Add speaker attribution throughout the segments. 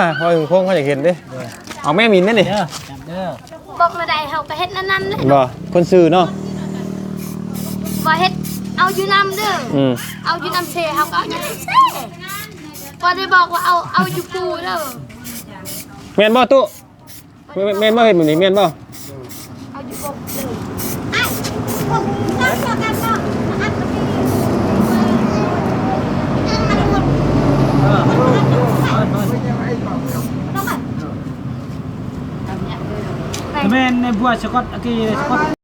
Speaker 1: อะพอถึงโค้งเขาอยากเห็นดิเอาแม่มินนั่นนี่
Speaker 2: เด้อจำเด้อ
Speaker 3: บอกมาได้เฮาก็เฮ็ดนั่นนั่นเลย
Speaker 1: บ่คนซื้อเนาะ
Speaker 3: ว่าเฮ็ดเอาอยู่นำเด้อ
Speaker 1: อืม
Speaker 3: เอาอยู่นำเซเฮาก็เอาอยู่นำเซบ่ได้บอกว่าเอาเอาอยู่ปูเด้อ
Speaker 1: แม่นบ่ตุ๊แม่นแม่นบ่เห็นมื้อนี้แม่นบ่
Speaker 3: เอาอยู่บ่เด้อไอ้ผมนั่งเดียวกันเนาะอันนี้
Speaker 2: เออเออเออ แม่นในบัวสกอตอะกี้สกอต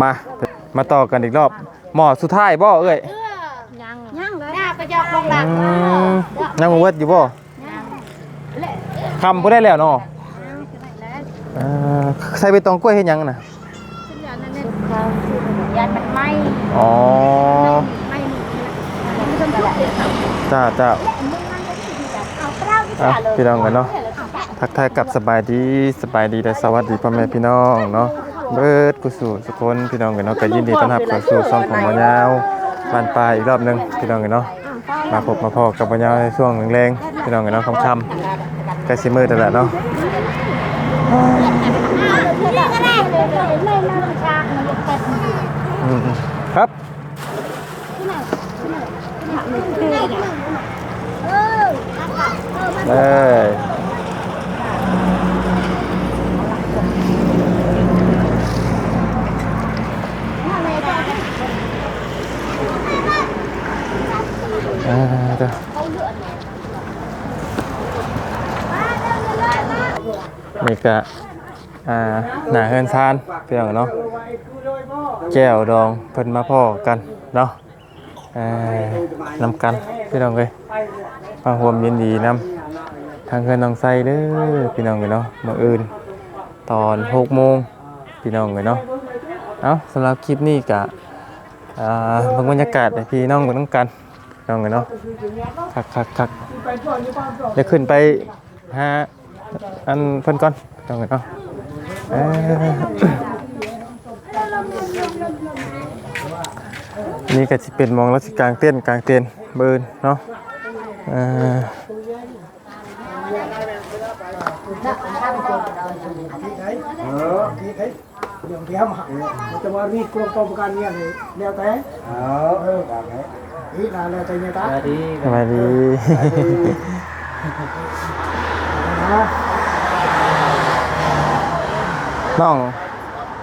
Speaker 1: มา มาต่อกันอีกรอบ หมอสุดท้ายบ่เอ้ย
Speaker 3: ยังยังเล ยอกลงหลัง
Speaker 1: อืมยังบ่เวิร์ดอยู่บ่คำบ่ได้แล้วเนาะอ่อใส่ใบตองกล้วยเฮ็ดหยังน่ะ
Speaker 3: ยันมันไหม
Speaker 1: อ๋อ
Speaker 3: ไหมมันต้องเดือด
Speaker 1: จ้าจ้า
Speaker 3: เอาเปล่าที่
Speaker 1: อะ
Speaker 3: จ่าเลย
Speaker 1: พี่น้องกันเนาะ ทักทายกับสบายดีสบายดีและสวัสดีพ่อแม่พี่น้องเนาะเบิดกุสู่สุคนพี่น้องกันเนาะก็ยินดีต้อนรับเข้าสู่ช่องของหมอยาวบ้านปลายอีกรอบหนึงพี่น้องกันเนาะ มาพบมาพอกับหมอยาในช่วงแรงๆพี่น้องกันเนาะค่ำๆใกล้สิมืดแต่ละเนาะ
Speaker 3: นี่ก็ได้เลยเลยเลยมาชากมันเป็ด
Speaker 1: อืมๆครับ
Speaker 3: เออ
Speaker 1: เอ้ยอ่าเด้อ นี่ ก็อ่าหนาเฮือนซานเพียงเนาะแก้วดองเพิ่นมาพ่อกันเนาะอ่อนำกันพี่น้องเอ้ยมาร่วมยินดีนำทางเฮือนน้องไซเด้อพี่น้องเอ้ยเนาะมื้ออื่นตอน6โมงพี่น้องเอ้ยเนาะเอ้าสำหรับคลิปนี้ก็อ่าเบิ่งบรรยากาศให้พี่น้องเบิ่งนำกันพี่น้องเอ้ยเนาะคักๆๆเดี๋ยวขึ้นไปหาอันเพิ่นก่อน ต้องกันเนาะเอ่อนี่ก็สิเป็นหมองรัชกลางเต้นท์กลางเต็นท์เบิร์นเนาะเอ่อ
Speaker 4: เออที่ไอ้เดี๋ยวเดี๋ยวมามันจะว่ารีกรมกรมการเงินเลยแล้วแต่เออเออแบบไหนนี่นาแล้วแต่เนี่ยตา
Speaker 2: สวัสดี
Speaker 1: สวัสดี
Speaker 4: นะ
Speaker 1: น้อง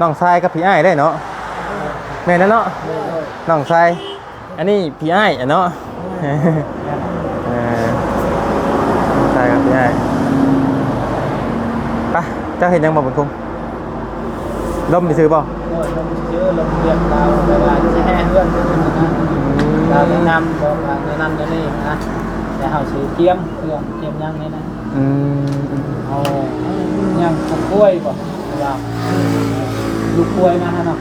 Speaker 1: น้องชายกับพี่อ้ายได้เนาะแม่นแล้วเนาะน้องชายอันนี้พี่อ้ายอะเนาะเออน้องชายกับพี่อ้ายไปเจ้าเห็นยังบ่บุญคุมลมไปซื้อบ่
Speaker 2: โอ้ยลมเยอะลมเรียบเราเวลาจะแห่เพื่อนนะเราแนะนำบอกว่าแนะนำตัวนี้นะแต่เขาซื้อเทียมเครื่องเทียมยังนี่นะ
Speaker 1: อืม
Speaker 2: เอายังปลูกกล้วยบ่ เราลูกกล้วยนะฮะเนาะ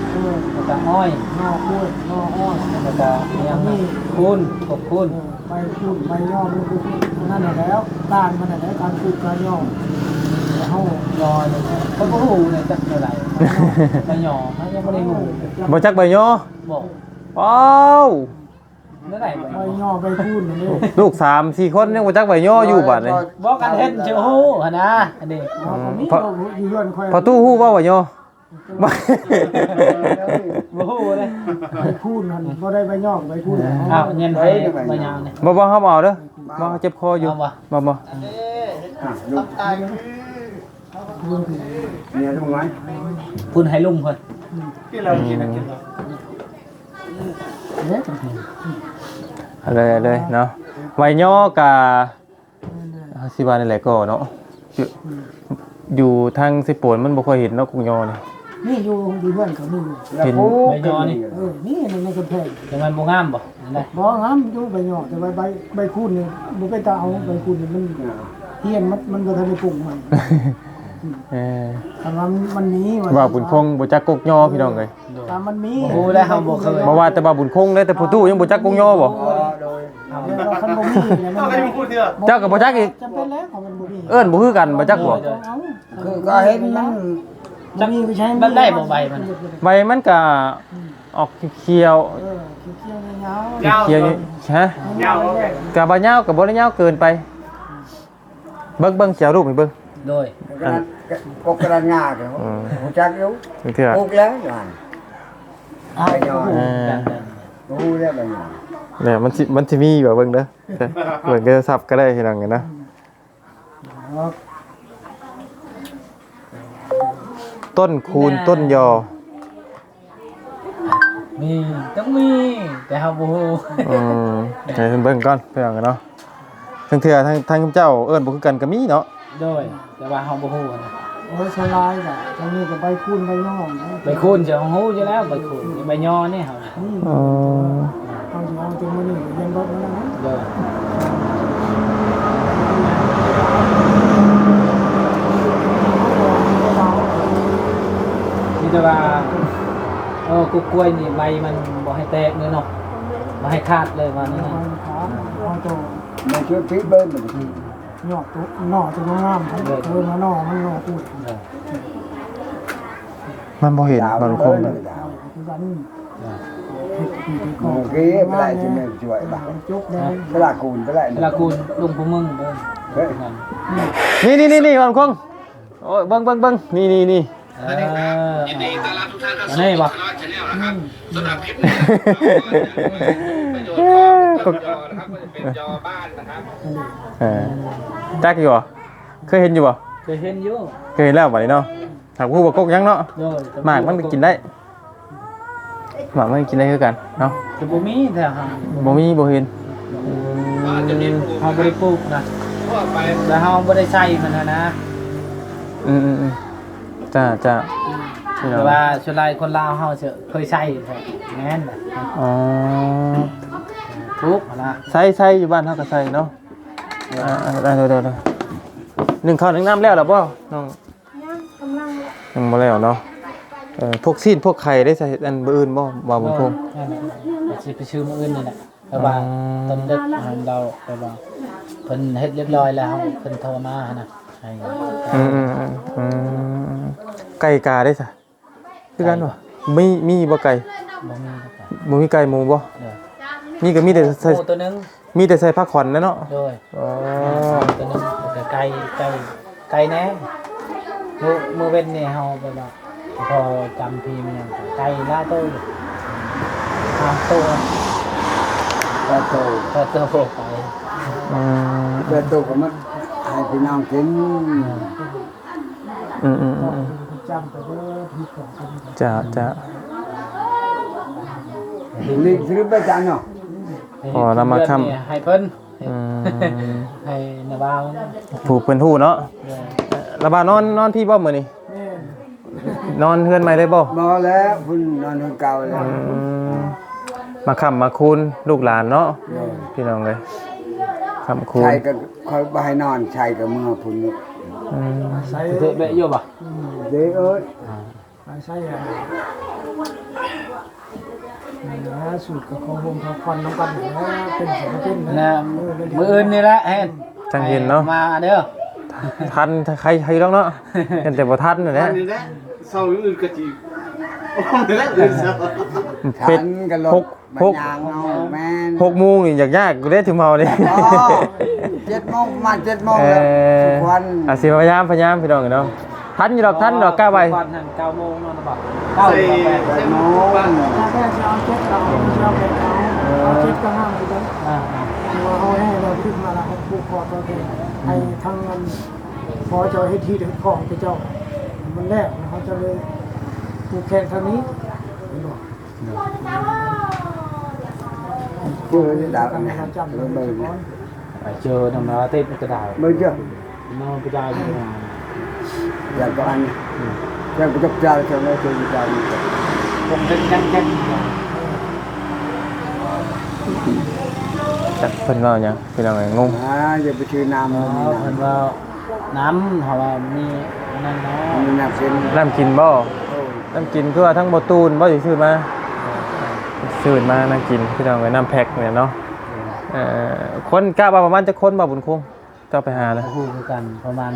Speaker 2: แล้วก็อ้อย
Speaker 4: นอกกล้วยนอกอ้อย
Speaker 2: แล้วก็ยังคูณกบคูณ
Speaker 4: ไปพูดไปย่อมนั่นแหละแล้วต้านมันแหละแล้วการพูดการย่อมเฮาย
Speaker 2: อเลยเขาก็หูเนี่ยจักเท่าไหร่ไม่อเขายังไม่ได้หู
Speaker 1: บ่จักใบย่อ
Speaker 2: บอก
Speaker 1: ว้าว
Speaker 2: เมื่อไหร่
Speaker 4: ไป
Speaker 2: ไป
Speaker 4: ย่อไปพูดนี่
Speaker 1: ลูกสามสี่คนยังบ่จักใบย่ออยู่บัดนี้
Speaker 2: บอกกันเห็นเชียวหูหนนะอันนี้
Speaker 4: เราก็มีเราอยู่เรือนคอย
Speaker 1: พอตู้ฮู้ว่าใบย่อบ่
Speaker 2: บ่หูเลย
Speaker 4: ไปพูดนั่นบ่ได้ไปย่อไปพูด
Speaker 2: อ้าวเงินไปมายาวเนี่ย
Speaker 1: บ่บ่เฮาบ่เอาเด้อบ่เจ็บคออยู่
Speaker 2: เอาบ่
Speaker 1: บ่บ่
Speaker 4: เนี่ยทำไม
Speaker 2: คุณให้ลุงคน
Speaker 4: เนี่ย
Speaker 1: เอาเลย เอาเลยเนาะใบย่อกะสิว่านี่แหละก็เนาะอยู่อยู่ทางสิโปนมันบ่ค่อยเห็นเนาะกุงยอนี่
Speaker 4: นี่อยู่อยู่เรือนเขานี่
Speaker 1: เห็น
Speaker 2: ใบยอนี่
Speaker 4: เออนี่ในกระแพง
Speaker 2: แต่มันบ่งามบ่นั่นแหละ
Speaker 4: บ่งามอยู่ใบหยอกแต่ว่าใบใบคูณนี่บ่ไปตาเอาใบคูณนี่มันเฮียนมันมันก็ทันได้ปลูกใหม่
Speaker 1: เออ
Speaker 4: แต่ว่ามันมี
Speaker 1: ว่าบุญคงบ่จักกกยอพี่น้องเอ้ย
Speaker 2: โดย
Speaker 4: ตามมันมี
Speaker 2: บ่ได้เฮาบ่เคย
Speaker 1: บ่ว่าแต่บ่าบุญคงเลยแต่ผู้ตู้ยังบ่จักกงยอบ่
Speaker 4: โดย เอาเรื่องคันบ่มีเนี่ยมัน
Speaker 1: เจ้าก็บ่จักอีก
Speaker 4: จำเป็นแล้วของมันบ่มี
Speaker 1: เอิ้นบ่คือกันบ่จักบ่
Speaker 4: เอา
Speaker 5: คือก็เห็นมัน
Speaker 4: บ่มีก็ใช้
Speaker 2: มันได้บ่ใบมัน
Speaker 1: ใบมันก็ออกเขียว
Speaker 4: เออเขียวๆยาว
Speaker 1: ๆเขียวๆฮะ
Speaker 4: ๆยาวๆ
Speaker 1: ก็บ่ยาวก็บ่ได้ยาวเกินไป เบิ่งเบิ่งเขียวรูปให้เบิ่ง
Speaker 2: โดย
Speaker 5: กระดานกกระดานงาเดี๋ยว
Speaker 1: อืม
Speaker 5: จักอยู่
Speaker 1: เถื่อ
Speaker 5: ปลูกแล้วอยู่หั่นไปยอน
Speaker 1: เออ
Speaker 5: รู้แล้วไปยอน
Speaker 1: เนี่ยมันสิมันสิมีแบบเบิ่งเด้อเบิ่งก็สับก็ได้ทีหลังกันนะต้นคูณต้นยอ
Speaker 2: มีต้องมี แต่เฮาบ่ฮู้
Speaker 1: อืมให้เพิ่นเบิ่งก่อนเพื่อนกันเนาะทั้งเถื่อทั้งทั้งเจ้าเอิ้นบ่คือกันก็มีเนาะ
Speaker 2: โดยแต่ว่าเฮาบ่ฮู้นะ
Speaker 4: โอ้ยสลายจ้ะตรงนี้ก็ใบคูณใบย่อมนะ
Speaker 2: ใบคูณจะฮู้อยู่แล้วใบคูณใบยอนี่เฮา
Speaker 4: นี่
Speaker 1: อ๋อ
Speaker 4: เอาสิเอาตรงนี้เรียนรถนั่นนะ
Speaker 2: โดยมีแต่ว่าเออกุกกล้วยนี่ใบมันบ่ให้แตกเนื้อเนาะบ่ให้ขาดเลยว่านั่น
Speaker 4: เอา
Speaker 2: น่ะ
Speaker 4: ขาเอาตัว
Speaker 5: มันช่วยพลิกเบิ้ลมันที
Speaker 4: หยอกตัวหน่อตัวงามทั้งเออมาหน่อมันหน่ออุด
Speaker 2: เออ
Speaker 1: มันบ่เห็น
Speaker 5: ดาว
Speaker 1: มันคง
Speaker 5: เลดาว
Speaker 4: คือกัน
Speaker 2: เอ อ
Speaker 4: เฮ็ดปีที่
Speaker 5: เมื่อกี้ไปได้ที่ไม่ช่วยบ้าง
Speaker 4: จบได้
Speaker 5: ตลาดคูณไปได้
Speaker 2: เวลาคูณลุงผู้มึงเด้อ
Speaker 5: เฮ้ย
Speaker 2: นั่น
Speaker 1: นี่นี่นี่นี่มันคงโอ้ยเบิ่งเบิ่งเบิ่งนี่นี่นี่
Speaker 2: เอออันนี้บ่
Speaker 1: ก็เออจักอยู่บ่เคยเห็นอยู่บ่
Speaker 2: เคยเห็นอยู่
Speaker 1: เคยเห็นแล้วบัดนี้เนาะถามผู้บ่กกยังเนาะ
Speaker 2: โดย
Speaker 1: หมากมันก็กินได้ หมากมันกินได้คือกันเนาะ
Speaker 2: แต่บ่มีแต่เฮา
Speaker 1: บ่มีบ่เห็น
Speaker 2: เฮาบ่ได้ปลูกนะแล้วเฮาบ่ได้ใช้มันนะนะ
Speaker 1: อืมอืมอืมจ้าจ้าพี่น้
Speaker 2: แต่
Speaker 1: อง
Speaker 2: ว่าส่วนหลายคนลาวเฮาจะเคยใช้แท้แม่นน่ะ
Speaker 1: อ๋อ
Speaker 2: ปลูกหั่นล่ะ
Speaker 1: ใส่ใส่อยู่บ้านเฮาก็ใส่เนาะอ่าอ่าได้เดี๋ยวๆหนึ่งข้าวหนึ่งน้ำแล้วเหรอบ่น้อง
Speaker 3: ยังกำลัง
Speaker 1: ยังบ่แล้วเนาะ เออพวกซีนพวกไข่ได้ใส่อันบ่อื่นบ่บ่บุญพง
Speaker 2: นั่นน่ะสิไปชื่อมื้ออื่นนี่แหละแต่ว่า
Speaker 1: อืม
Speaker 2: ตอนดึกเราแต่ว่าเพิ่นเฮ็ดเรียบร้อยแล้วเพิ่นโทรมาหั่นน่ะให้
Speaker 1: อืมอืมอืมอืมไก่กาได้ซะคือกันบ่มีมีบ่ไก่
Speaker 2: บ่มีแล้วก็
Speaker 1: บ่มีไก่หมูบ่
Speaker 2: เด้อ
Speaker 1: มีก็มีแต่ใส่
Speaker 2: โอ้ตัวหนึง
Speaker 1: มีแต่ใส่ผ้าขอนนะเนาะ
Speaker 2: โดย
Speaker 1: อ๋อ
Speaker 2: ตัวหนึงแต่ไก่ไก่ไก่แน่มื้อมื้อเว้นนี่เฮาแบบว่า พอจำพีมันยังไก่ล่าโตอยู่ห้ามตัว
Speaker 5: แต่โต
Speaker 2: ถ้าตัวไป
Speaker 1: อืม
Speaker 5: แต่โตก็มันให้พี่น้องกิน
Speaker 1: อืมอืมอืม
Speaker 4: จำไปเด้อพี่ของคน
Speaker 1: จ้าจ้า
Speaker 5: นี่ซื้อไปจานเนาะพ
Speaker 1: อ๋อนำมาค้ำ
Speaker 2: ให้เพิ่นให้นาบ้าว
Speaker 1: ผูกเพิ่นฮู้เนาะ
Speaker 2: เด้อ
Speaker 1: ระบานอนนอนพี่บ่มื้อนี้ นอนเฮือนใหม่ได้บ่
Speaker 5: มาแล้วพุ่นนอนคนเก่าแล้ว
Speaker 1: อืมมาค้ำมาคูณลูกหลานเนาะพี่น้องเลยค้ำคูณ
Speaker 5: ชายก็คอยบ่ให้นอนชายก็เมื่อพุ่นนี่
Speaker 1: อืม
Speaker 4: ใส่
Speaker 2: เตะเบะอยู่บ่
Speaker 5: เด้อเอ้ย
Speaker 4: ใส่อะนะสูตรกับของผมของควันน้ำกันนะเป็นสมเป็น
Speaker 2: นะมื้ออื่นนี่แหละเห็น
Speaker 1: จังเห็นเนาะ
Speaker 2: มาเด้อ
Speaker 1: ทันใครใครต้องเนาะเห็นแต่บ่ทันนั่นแหละ
Speaker 6: sau những người cất gì không thế lại người sao
Speaker 1: เป็ด
Speaker 5: ฉันก็ล
Speaker 1: ห
Speaker 5: ด
Speaker 1: ก
Speaker 5: มัน
Speaker 1: หก
Speaker 5: ยางเอาแม่น
Speaker 1: หกโมงนี่อยากยากกูได้ถึงเมาเลย
Speaker 5: อ๋อเจ็ดโมงมาเจ็ดโมง
Speaker 1: เอ
Speaker 5: แล้วทุ
Speaker 1: อก
Speaker 5: วัน
Speaker 1: อะสิพยายามพยายามพี่น้องเนาะทันอยู่ดอกทันดอกกล้าไป
Speaker 2: ก่อนหัน9โมงนอนบ่9หรือ
Speaker 6: xây
Speaker 2: 8
Speaker 5: แปด
Speaker 6: xây
Speaker 5: โม
Speaker 6: một
Speaker 5: ง
Speaker 6: bạn
Speaker 4: ถ้าแค่จะเอาเจ็ดเราจะเอาเป็นเอาเอาเจ็ดก็ห้ามไปจัง
Speaker 2: อ่า
Speaker 4: ว่าเขาให้เราขึ้นมาแล้วเขาผูกคอตัวเองให้ทั้งเงินพอจะให้ที่ถึงของไปเจ้า มันแรกเขาจะเลยผูกแขนทางนี้
Speaker 5: เจอที่ดาว
Speaker 4: กัน
Speaker 5: นะ
Speaker 4: เขาจำ
Speaker 5: เบ
Speaker 4: เล
Speaker 5: อยร์เบอร์
Speaker 4: ก่อน
Speaker 2: ไปเจอนำมาติดกระดาษ
Speaker 5: เบอร์เจ้าน
Speaker 2: อนกระจายอยู่มา
Speaker 5: อยากก็อันอยากไปจับจ่ายเท่าไรเท่าไร
Speaker 2: ผมเป็นยังแค่
Speaker 1: จักเพิ่นว่าหยังพี่น้องเอ้ยงง
Speaker 5: อ่าอย่าไปชื่อน้ำ
Speaker 2: อ๋อ
Speaker 5: มัน
Speaker 2: เพิ่นว่า น้ำเฮาว่ามีนั่นเนาะ
Speaker 5: มีน้ำเป็น
Speaker 1: น้ำกินบ่
Speaker 5: โอ้ย
Speaker 1: น้ำกินคือว่าทั้งบ่ตูนบ่สิซื้อมาซื้อมานั่งกินพี่น้องไว้น้ำแพ็คเนี่ยเนาะเอ่อคนกะว่าประมาณจะคนบ่บุญคงเจ้าไปหาเลย
Speaker 2: คู่คือกันประมาณ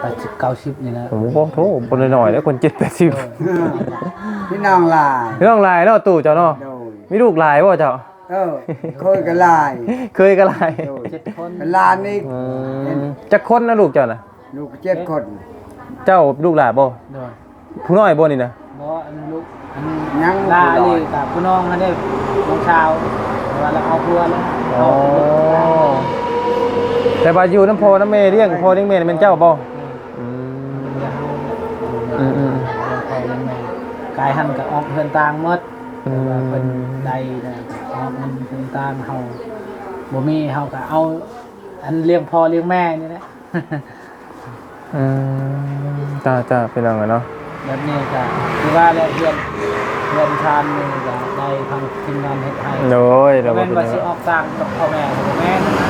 Speaker 2: แปดสิบเก้าสิบนี่นะ
Speaker 1: ผมบ่โทบ่น้อยๆแล้วคน7 80
Speaker 5: พี่น้องลาย
Speaker 1: พี่น้องหลายเนาะตู่เจ้าเนาะ
Speaker 5: โดย
Speaker 1: มีลูกหลายบ่เจ้า
Speaker 5: เออเคยกันลาย
Speaker 1: เคยก็หลาย
Speaker 5: โดย
Speaker 2: เจ็ดคน
Speaker 5: เป็นลานนี่
Speaker 1: อืมจักคนนะลูกเจ้าน่ะ
Speaker 5: ลูกเจ็ดคน
Speaker 1: เจ้าลูกหลานบ่
Speaker 2: โดย
Speaker 1: ผู้น้อยบ่นี่นะ
Speaker 2: บ่อันลูกอัน
Speaker 5: ยัง
Speaker 2: ลาเลยกับพี่น้องอันนี้น้องชาวเวลาเราเอาพัวแล้ว
Speaker 1: อ๋อแต่ว่าอยู่น้ำพอน้ำแม่เลี้ยงพอเลี้ยงแม่นี่เป็นเจ้าบ่อืม อืมอืม
Speaker 2: กายหันกับออกเพื่อนต่างหมด
Speaker 1: อืม
Speaker 2: ว่าเพิ่นใดนะออกเงินเพื่อนต่างเฮาบ่มีเฮาก็เอา อันเลี้ยงพ่อเลี้ยงแม่นี่แหละ
Speaker 1: อืมจ้าจ้าเป็นยังไงเนาะ
Speaker 2: แบบนี้ก็คือว่าแล้วเพื่อนเพื่อนชานนี่ก็ได้ทางทีมงานเฮ็ดให้
Speaker 1: โอ้ยเรา
Speaker 2: แม่
Speaker 1: บ่
Speaker 2: น
Speaker 1: เป็น
Speaker 2: ว่า
Speaker 1: หยัง
Speaker 2: สิออกต่างกับพ่อแม่กับแม่นนะ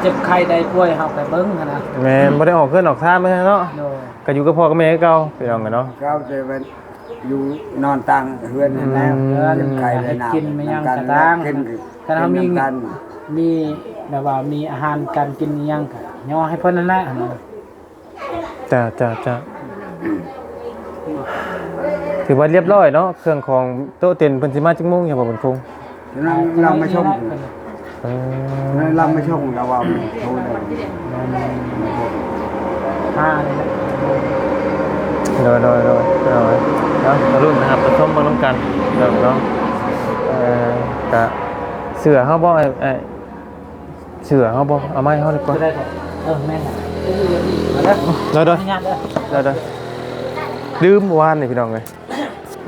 Speaker 2: เจ็บไข้ได้ป่วยเฮาไปเบิ่งหั้นนะ
Speaker 1: แม่บ่ได้ออกเคลื่อนออกท่าไม่ใช่เนาะ
Speaker 2: โดย
Speaker 1: ก็อยู่กับพ่อกับแม่คือเก่าเป็นยังไงเนาะ
Speaker 5: เขาจะเป็น อยู่นอนตังเฮือนนั่นแล้ว
Speaker 1: อืม
Speaker 5: เจ็บไข้เลยนะ
Speaker 2: กินไม่ยัง
Speaker 5: กั
Speaker 2: กระตัง
Speaker 5: กิน
Speaker 2: ถ้าเรามี
Speaker 5: กินกัน
Speaker 2: มีแบบว่ามีอาหารการกินอิหยังก็ย่อให้เพิ่นนั่นแหละหั่นนะ
Speaker 1: จ้าจ้าจ้าถือว่าเรียบร้อยเนาะเครื่องของโต๊ะเต็นเพิ่นสิมาจักโมงอย่าบ่บุญคง
Speaker 5: เราเราไม่ชม
Speaker 1: เออ
Speaker 5: เราไม่ชมเราว่าโทษเลย
Speaker 2: ห้าเลยนะ
Speaker 1: โดยโดยโดยโดยเนาะมารุ่นนะครับประชมมาร่วมกันเนาะเนาะเอ่อกะเสือเฮาบ่ไอ้ไอ้เสือเฮาบ่เอาไม้เฮาดีกว่า
Speaker 2: จะได้ก่อนเออแม่นะเอาเด้อ
Speaker 1: ดยโดย
Speaker 2: ทำงานเด้อ
Speaker 1: โดยโดยลืมเมื่อวานนี่พี่น้องเอ้ย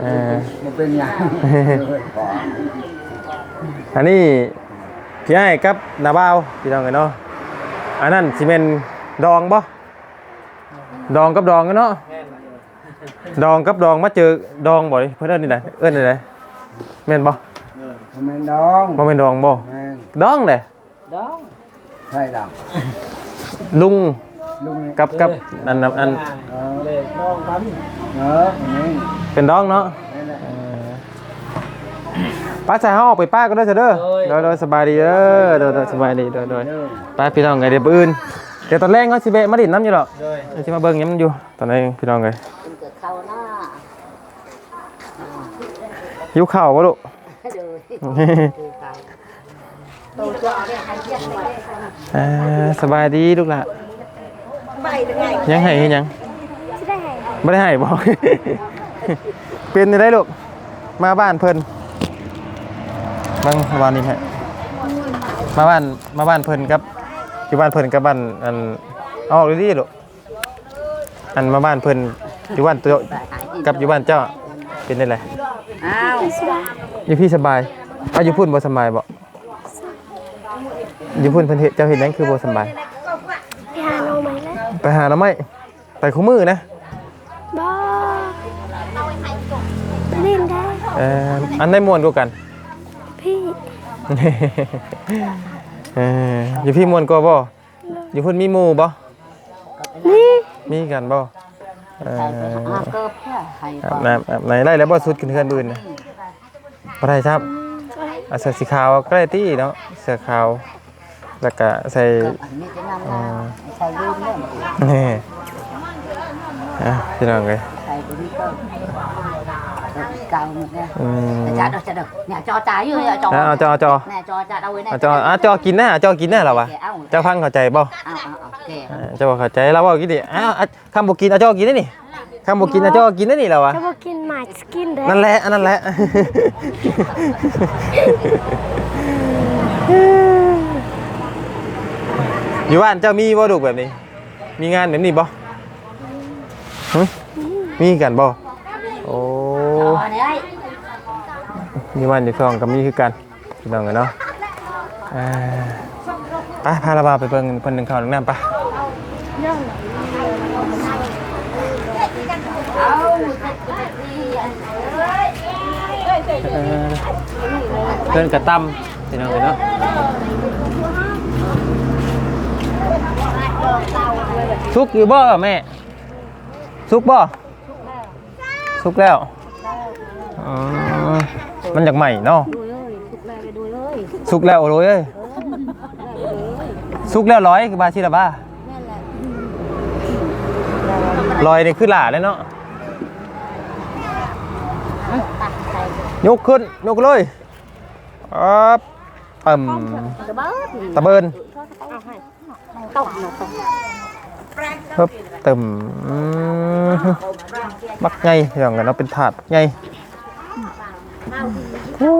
Speaker 1: เอ่อ
Speaker 5: มันเป็นอย่าง
Speaker 1: อันนี้พี่ไอ้กับนาบ่าวพี่น้องเอ้ยเนาะอันนั้นสิเป็นดองบ่ดองกับดองกันเนาะ ดองกับดองมาเจอดองบ่ดิเพิ่นเอิ้นนี่ไหนเอิ้นนี่ไหนแม่นบ่
Speaker 5: มันเป็นน้อง
Speaker 1: บ่แม่นดองบ่
Speaker 5: แม่น
Speaker 1: ดองเด้
Speaker 2: ดอง
Speaker 5: ใช่ด
Speaker 1: ลุงำ
Speaker 5: ลุงนี่
Speaker 1: กับกับอันอันอัน
Speaker 2: เออเลยดองกัน
Speaker 5: เออนี่
Speaker 1: เป็นดองเนาะ
Speaker 5: นี่แหละ
Speaker 1: ป้าใส่ห้าออกไปป้าก็ได้เถอะเด้อโดยโดยสบายดีเด้อโดยโดยสบายดีโดยโดยป้าพี่น้องไงเดี๋ยวปืนเดี๋ยวตอนแรกเขาสิเบะมาดินน้ำอยู่หรอก
Speaker 2: โดย
Speaker 1: เดี๋ยวสิมาเบิ่งย้ำอยู่ตอนนี้พี่น้องไง
Speaker 3: เกิดเขาหน้า
Speaker 1: หิวข้าววะลูก
Speaker 3: ตัวจะเอาเนี่ยให้เยี่ยมเลย
Speaker 1: เอ่อสบายดีลูกหล่ะ
Speaker 3: ไปยังไง
Speaker 1: ยังให้ยัง
Speaker 3: จะได้ไง
Speaker 1: ไม่ได้ให้บอก เป็นได้ลูก มาบ้านเพิ่นบางวันนี้ฮะมาบ้านมาบ้านเพิ่นกับอยู่บ้านเพิ่นกับบ้านอันเอาออกเลยดิลูกอันมาบ้านเพิ่น อยู่บ้านตัวกับอยู่บ้านเจ้าเป็นได้ไร
Speaker 3: อ้าว
Speaker 1: อยู่พี่สบายเอาอยู่พุ่นบ่สบายบ่อยู่พุ่นเพิ่นเฮ็ดเจ้าเฮ็ดหยังคือบ่สบาย
Speaker 7: ไปหาโนไหมนะ
Speaker 1: ไปหาแล้วไหมไปคู่มือนะ
Speaker 7: บอเล่นได้
Speaker 1: เอ่ออันได้ม่วนกว่ากัน
Speaker 7: พี่
Speaker 1: เอออยู่พี่มวนกว่าบ่อยู่พุ่นมีหมู่บ่
Speaker 7: นี่
Speaker 1: มีกันบ่ เออ
Speaker 3: อาเกิบแค่ให้
Speaker 1: อาบน้ำอาบไหนไล่แล้วบ่สุดขึ้นเฮือนอื่นนะบ่ได้ครับเอาเสื้อสีขาวกล้ที่เนาะเสื้อขาวแล้วก็ใส่
Speaker 3: อันนี้จะนำมาใส่ยืมเนี่ย
Speaker 1: นี่อะพี่น้องเอ้ย
Speaker 3: ใส่ตัวนี้ก็ เก่าหมดเนี่ย
Speaker 1: อืม
Speaker 3: จะ được จะ được nhà cho trái rồi nhà cho
Speaker 1: อะเอาจอเอาจอ
Speaker 3: nè cho cha đâu
Speaker 1: เอาจออะจอกินนะจอกินนะเหรอวะเจ้าพังเข้าใจบ่
Speaker 3: ao ao ao kìa
Speaker 1: เออเจ้าบ่เข้าใจเราเว้ากินดิอ้าวอะคำบ่กินเอาจอกินได้นี่คำบ่กินเอาจอกินได้นี่เหรอวะ
Speaker 7: ถ้าบอกกินหมาสกินเด้
Speaker 1: นั่นแหละอันนั่นแหละ อยู่บ้านเจ้ามีบ่ลูกแบบนี้ มีงานแบบนี้บ่หึมีกันบ่โอ้
Speaker 3: Trời này ơi
Speaker 1: มีวันอยู่ซองกับมีคือกันพี่น้องกันเนาะไปพาเราบาวไปเบิ่งเพิ่นหนึ่งข้าวหนึ่งน้ำไปเออเพิ่นกระตั้มพี่น้องกันเนาะสุกอยู่บ่แม่สุกบ่สุกแล้ว อ๋อมันอยากใหม่เนาะ
Speaker 3: ดูเลยทุกแรกเลยดูเลย
Speaker 1: สุกแล้วโอ้ยเอ้ยสุกแล้วร้อยคือบาชิละบ้า
Speaker 3: นั่นแหละ
Speaker 1: ลอยนี่คือหล่าเลยเนาะ
Speaker 3: ตักใส่
Speaker 1: ยกขึ้นยกเลยอ๊บปั่ม
Speaker 3: กระเบิด
Speaker 1: ตะเบิน
Speaker 3: เอาให้ตกนะตก
Speaker 1: ปึ๊บเติมอืมบักไงอย่างกันเนาะเป็นถาดไง โอ้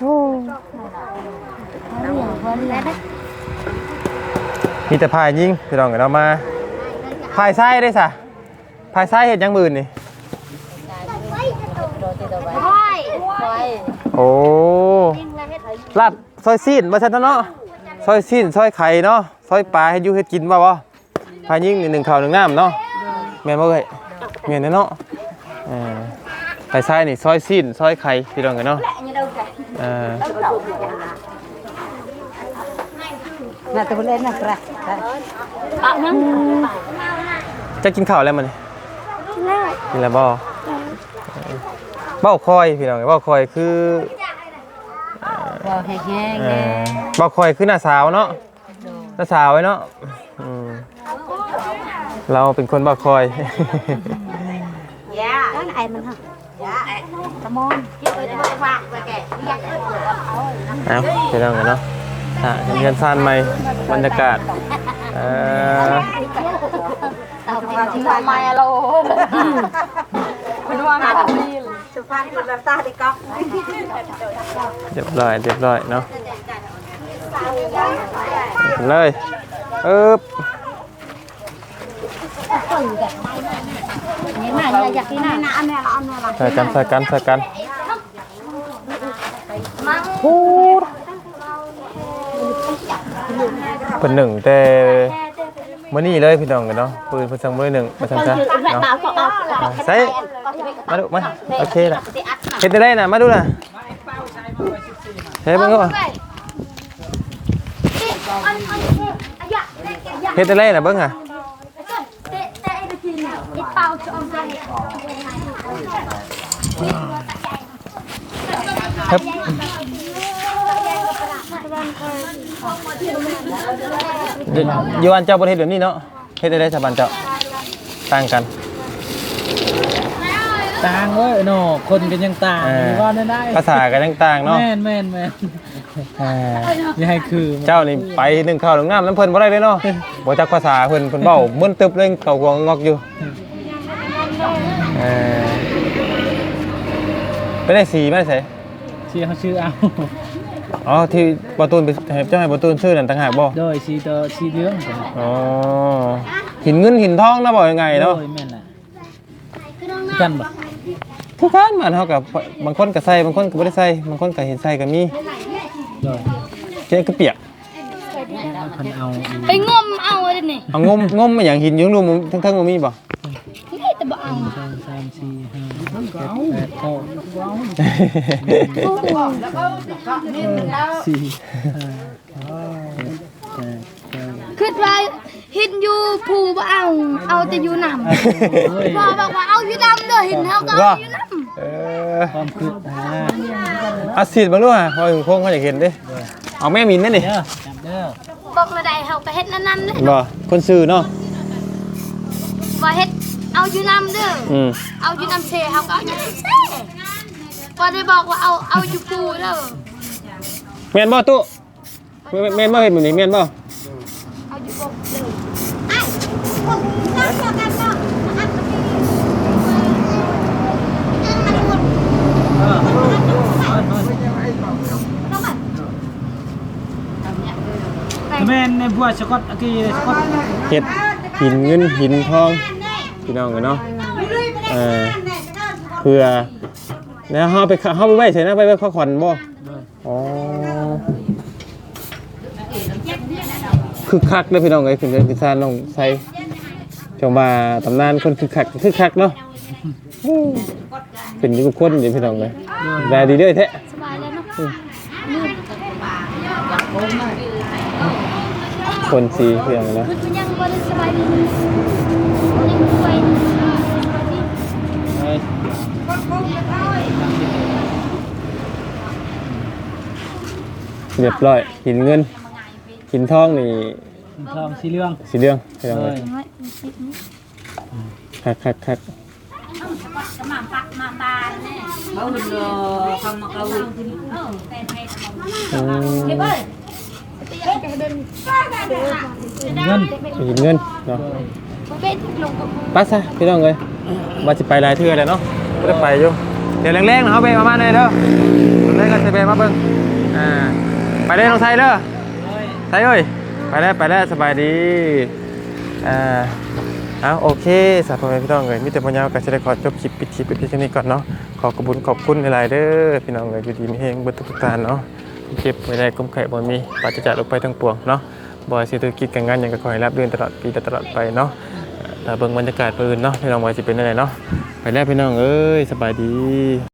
Speaker 1: โหมีแต่พายยิงพี่น้องกันเอามาพายไส้ได้สะพายไส้เห็ดยังบืนนี่โอ้
Speaker 3: ล้วเฮ็ด
Speaker 1: ซอยซีนมาชันเนาะซอยซีนซอยไข่เนาะซอยปลาให้ยูเฮ็ดกินบ่าวะพายยิงหนึ่งข้าวหนึ่งน้ำเนาะแม่นบ่เอ้ยแม่นแน่เนาะ เออพายไส้นี่ซอยซีนซอยไข่พี่น้องกันเนาะเออ
Speaker 3: น่าจะเล่นนะกระอะนั่ง
Speaker 1: จะกินข้าวแล้วมันนี่
Speaker 7: แล้ว
Speaker 1: กินแล้วบ่เบ้าคอยพี่น้องเบ้าคอยคือ
Speaker 3: เราแห้ง
Speaker 1: เออเบ้าคอยคือหน้าสาวเนาะหน้าสาวไว้เนาะอืมเราเป็นคนเบ้าคอย
Speaker 3: นั่นไอ้มันฮะ ตะมอนเยอะเลยฝากไปแกอยากเออ
Speaker 1: เอาพี่น้องกันเนาะอะเงินซานใหมบรรยากาศเอ่อ
Speaker 3: เอาไปที่ทำไมอะโลคุณว่ามาดีสุภาพคนแบบตาดิก๊อก
Speaker 1: เรียบร้อยเรียบร้อยเนาะเลยเอ๊บ
Speaker 3: นี่มาอยากกินน่ะอันนี้อันนี้
Speaker 1: ใส่กันใส่กันใส่กัน
Speaker 3: มา
Speaker 1: เป็นหนึ่งแต่มื่อนี้เลยพี่น้องกันเนาะปืนเพิ่นสั่งมื้อหนึ่งมาสั่งซะเนาะใส่มาดูมาโอเคละเฮ็ดได้น่ะมาดูน่ะเฮ้ยเบิ่งก่อนเฮ็ดได้น่ะเบิ่งอะ ครับเดี๋ยวอยู่อันเจ้าประเทศแบบนี้เนาะเฮ็ดได้ได้ชาวบ้านเจ้าต่างกัน
Speaker 2: ต่างเว้ยเนาะคนกันยังต่าง
Speaker 1: เออ
Speaker 2: มีว่าได้ได้
Speaker 1: ภาษาก็ยังต่างเนาะ
Speaker 2: แม่นแม่นแม่น
Speaker 1: เออ
Speaker 2: อย่าให้คือ
Speaker 1: เจ้านี่ไปหนึ่งข้าวหนึ่งน้ำน้ำเพิ่นบ่ได้เลยเนาะบ่จักภาษาเพิ่นเพิ่นเว้ามึนตึบเลยเก่ากวงงอกอยู่เออไปได้สีมาได้ไส
Speaker 2: ชื่อเขาชื่อเอา
Speaker 1: อ๋อที่บ่ตูนไปให้เจ้าให้บ่ตูนชื่อนั่นต่างหากบ่
Speaker 2: โดยสีตัวสีเหลือง
Speaker 1: อ๋อหินเงินหินทองนะบอกยังไงเนาะ
Speaker 2: โดยแม่นแหละคือกันบ่
Speaker 1: คือกันมันเท่ากับบางคนก็ใส่บางคนก็ไม่ได้ใส่บางคนก็เห็นใส่ก็มี
Speaker 2: โดย
Speaker 1: เจ๊ก็เปียก
Speaker 2: คันเอาอีก
Speaker 3: ไปงมเอาเลยนี่
Speaker 1: เอางมงมมาอย่างหินอยุ่งรวมทั้งทั้งๆบ่มีบ่
Speaker 3: นี่แต่บ่เอา
Speaker 2: หนึ่งสองสามสี่ห้าหกเจ็ด แปดเก้าสี่ห้าหกเจ็ดแปดเก้า
Speaker 3: คิดว่าหินอยู่ภูบ่เอาเอาแต่อยู่นำพ่อบอกว่าเอาอยู่นำเด้อหินเฮาก็เอาอยู่นำ
Speaker 1: เออ
Speaker 2: ความคืบหน้า
Speaker 1: อาสิดบางลูกอะพอถึงโค้งเขาอยากเห็นเด้เอาแม่มินนั่นนี่
Speaker 2: เด้อจำเด้อ
Speaker 3: บอกละใดเฮาก็เฮ็ดนั่นๆเด้อ
Speaker 1: บ่คนซื้อเนาะ
Speaker 3: ว่าเฮ็ด เอาอยู่นำเด้อ
Speaker 1: อืม
Speaker 3: เอาอยู่นำเซเฮาก็เอาอยู่นำเซบ่ได้บอกว่าเอาเอาอยู่ภูเด้อ
Speaker 1: แม่นบ่ตุ๊แม่นแม่นบ่เห็นแบบนี้แม่นบ่
Speaker 3: เอาอยู่บ่เลยอ้ายผมนั่งกันเนาะอันก็มี
Speaker 2: แม่นในบัวสกอตอะกี้สกอต
Speaker 1: เฮ็ดหินเงินหินทอง พี่น้องกันเนาะเออเพื่อแล้วเฮาไปเฮาไปไว้ใส่นะไปไว้ข้อขวัญบ่อ๋อคึกคักเด้อพี่น้องเอ้ยขึ้นเดินพิซานลงใส่จงมาตำนานคนคึกคักคึกคักเนาะอืมเป็นอยู่กับคนเดี๋ยวพี่น้องเลยแลดีเด้อแท้
Speaker 3: สบายแล้วเนาะ
Speaker 1: คนสีเพียงเนาะ
Speaker 2: เลย
Speaker 1: เรียบร้อยหินเงินหินทองนี่
Speaker 2: ทองสีเหลือง
Speaker 1: สีเหลืองพี่น้อง
Speaker 2: เล
Speaker 1: เอ้
Speaker 2: ย
Speaker 1: ยคักคักคัก
Speaker 8: Kau dulu kamu kau.
Speaker 1: อืม
Speaker 2: เงิน
Speaker 1: หินเงินเนาะ
Speaker 3: เป็นลงกับ
Speaker 1: ไปซะพี่น้องเอ้ยว่าจะไปหลายเทื่อแล้วเนาะไม่ได้ไปอยู่เดี๋ยวแรงๆนะเขาไปประมาณนี้เด้อแรงก็จะไปมาเบิ่งอ่าไปเลยน้องไทยเด้อไทยเอ้ยไปแล้วไปแล้วสบายดีอ่าเอาโอเคสาธุพี่น้องเอ้ยมีแต่ปัญญาก็จะได้ขอจบคลิปปิดคลิปไปพียงแค่นี้ก่อนเนาะขอขอบคุณขอบคุณหลายๆเด้อพี่น้องเอ้ยอยู่ดีมีเฮงบิดทุกๆท่านเนาะเก็บไว้ได้กุ้มไข่บ่มีปราศจากลงไปทั้งปวงเนาะบ่ให้เศรษฐกิจการงานยังก็ขอให้รับเรื่นตลอดปีตลอดไปเนาะ ถ้าเบิ่งบรรยากาศปืนเนาะพี่น้องว่าสิเป็นอะไรเนาะไปแล้วพี่น้องเอ้ยสบายดี